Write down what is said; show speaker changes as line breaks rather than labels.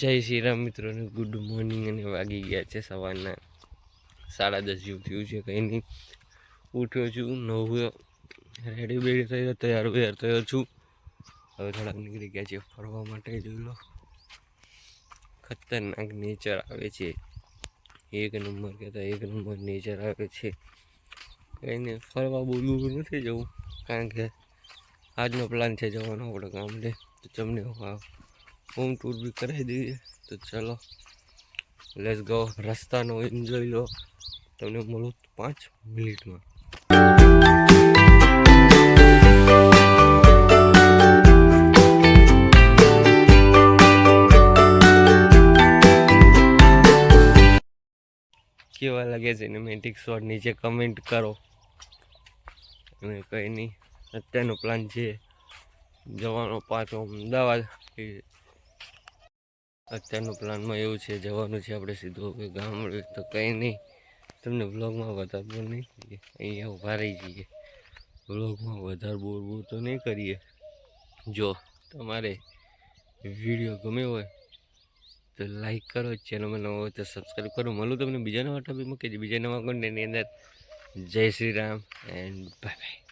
જય શ્રી રામ મિત્રોને good morning અને વાગી ગયા છે સવારના સાડા દસ જેવું થયું છે કંઈ નહીં. ઉઠ્યો છું નવું રેડી બેડી થયો, તૈયાર વૈયાર થયો છું. હવે થોડાક નીકળી ગયા છે ફરવા માટે, જોઈ લો. ખતરનાક નેચર આવે છે. એક નંબર કહેતા એક નંબર નેચર આવે છે. કંઈને ફરવા બોલવું નથી જવું. કારણ કે આજનો પ્લાન છે જવાનો આપણે ગામડે. તો તમને હોમ ટૂર બી કરાવી દઈએ. તો ચલો લેસ ગો રસ્તાનો એન્જોય લો. તમને મળું પાંચ મિનિટમાં. કેવા લાગે છે સિનેમેટિક શોટ નીચે કમેન્ટ કરો. અને કંઈ નહીં. અત્યારનો પ્લાન છે જવાનો પાછો અમદાવાદ. અત્યારનો પ્લાનમાં એવું છે, જવાનું છે આપણે સીધું હવે ગામડે તો કંઈ નહીં. તમને વ્લોગમાં વધારવો નહીં અહીંયા ઊભા રહી જઈએ. વ્લોગમાં વધારે બોર બોર તો નહીં કરીએ. જો તમારે વીડિયો ગમે હોય તો લાઈક કરો ચેનલમાં નવો હોય તો સબસ્ક્રાઈબ કરો. મળું તમને બીજા નવા ટોપિકમાં કે બીજા નવા કોન્ટેન્ટની અંદર. Jai Shri Ram and bye bye